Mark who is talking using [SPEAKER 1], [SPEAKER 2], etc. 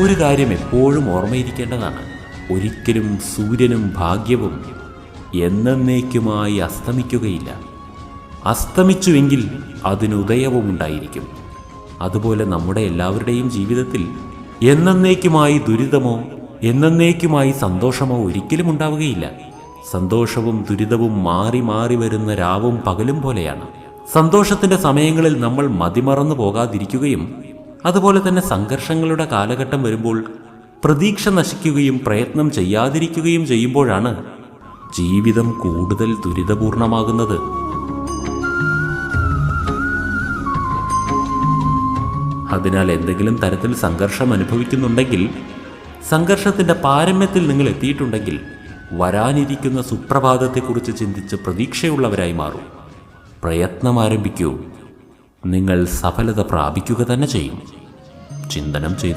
[SPEAKER 1] ഒരു കാര്യം എപ്പോഴും ഓർമ്മയിരിക്കേണ്ടതാണ്. ഒരിക്കലും സൂര്യനും ഭാഗ്യവും എന്നേക്കുമായി അസ്തമിക്കുകയില്ല. അസ്തമിച്ചുവെങ്കിൽ അതിനുദയവും ഉണ്ടായിരിക്കും. അതുപോലെ നമ്മുടെ എല്ലാവരുടെയും ജീവിതത്തിൽ എന്നേക്കുമായി ദുരിതമോ എന്നേക്കുമായി സന്തോഷമോ ഒരിക്കലും ഉണ്ടാവുകയില്ല. സന്തോഷവും ദുരിതവും മാറി മാറി വരുന്ന രാവും പകലും പോലെയാണ്. സന്തോഷത്തിന്റെ സമയങ്ങളിൽ നമ്മൾ മതിമറന്നു പോകാതിരിക്കുകയും അതുപോലെ തന്നെ സംഘർഷങ്ങളുടെ കാലഘട്ടം വരുമ്പോൾ പ്രതീക്ഷ നശിക്കുകയും പ്രയത്നം ചെയ്യാതിരിക്കുകയും ചെയ്യുമ്പോഴാണ് ജീവിതം കൂടുതൽ ദുരിതപൂർണമാകുന്നത്. അതിനാൽ എന്തെങ്കിലും തരത്തിൽ സംഘർഷം അനുഭവിക്കുന്നുണ്ടെങ്കിൽ സംഘർഷത്തിന്റെ പാരമ്യത്തിൽ നിങ്ങൾ എത്തിയിട്ടുണ്ടെങ്കിൽ വരാനിരിക്കുന്ന സുപ്രഭാതത്തെക്കുറിച്ച് ചിന്തിച്ച് പ്രതീക്ഷയുള്ളവരായി മാറും. പ്രയത്നം ആരംഭിക്കൂ. നിങ്ങൾ സഫലത പ്രാപിക്കുക തന്നെ ചെയ്യും. ചിന്തനം ചെയ്തു